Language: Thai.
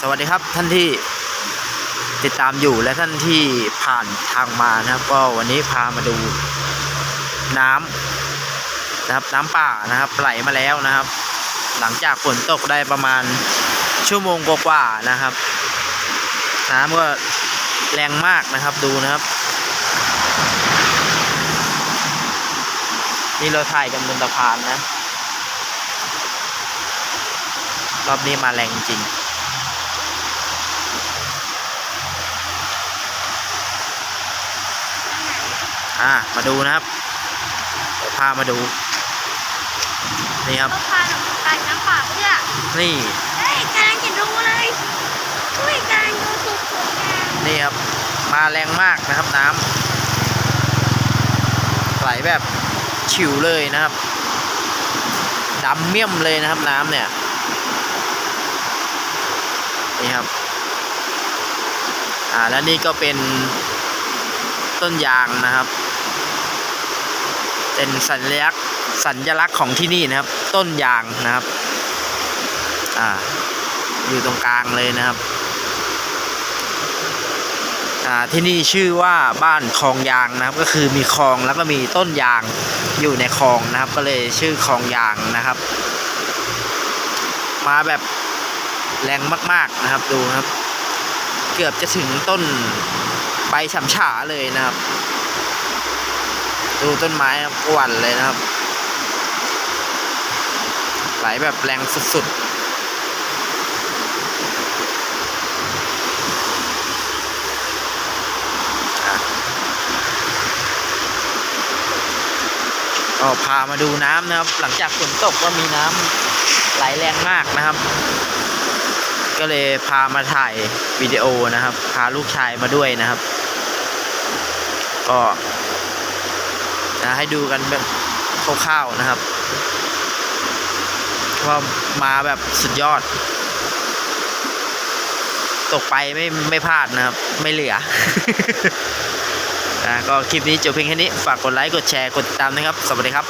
สวัสดีครับท่านที่ติดตามอยู่และท่านที่ผ่านทางมานะครับ ก็วันนี้พามาดูน้ำนะครับน้ำป่านะครับไหลมาแล้วนะครับ หลังจากฝนตกได้ประมาณชั่วโมงกว่าๆนะครับ น้ำก็แรงมากนะครับดูนะครับนี่เราถ่ายกันบนสะพานนะรอบนี้มาแรงจริง อ่ามาดูนะครับเดี๋ยวพามาดู นี่ครับก็พาหนูไปน้ำป่าเพื่อนี่เฮ้ยกำลังจะดูเลยอุ้ยกำลังดูสุดสวยงามนี่ครับ มาแรงมากนะครับน้ำไหลแบบฉิวเลยนะครับดำเมี่ยมเลยนะครับน้ำเนี่ยนี่ครับอ่าแล้วนี่ก็เป็นต้นยางนะครับ เป็นสัญลักษณ์สัญลักษณ์ของที่นี่นะครับ ต้นยางนะครับ อ่า อยู่ตรงกลางเลยนะครับ อ่า ที่นี่ชื่อว่าบ้านคลองยางนะครับ ก็คือมีคลองแล้วก็มีต้นยางอยู่ในคลองนะครับ ก็เลยชื่อคลองยางนะครับ มาแบบแรงมาก ๆนะครับดูนะครับ เกือบจะถึงต้นใบฉ่ำฉาเลยนะครับ ดูต้นไม้ครับกวันเลยนะครับ ไหลแบบแรงสุดๆอะก็พามาดูน้ำนะครับ หลังจากฝนตกก็มีน้ำไหลแรงมากนะครับ ก็เลยพามาถ่ายวิดีโอนะครับ พาลูกชายมาด้วยนะครับ ก็ นะให้ดูกันแบบคร่าวๆนะครับว่ามาแบบสุดยอด ตกไปไม่ไม่พลาดนะครับ ไม่เหลือนะก็คลิปนี้จบเพียงแค่นี้ ฝากกดไลค์ กดแชร์ กดติดตามนะครับ สวัสดีครับ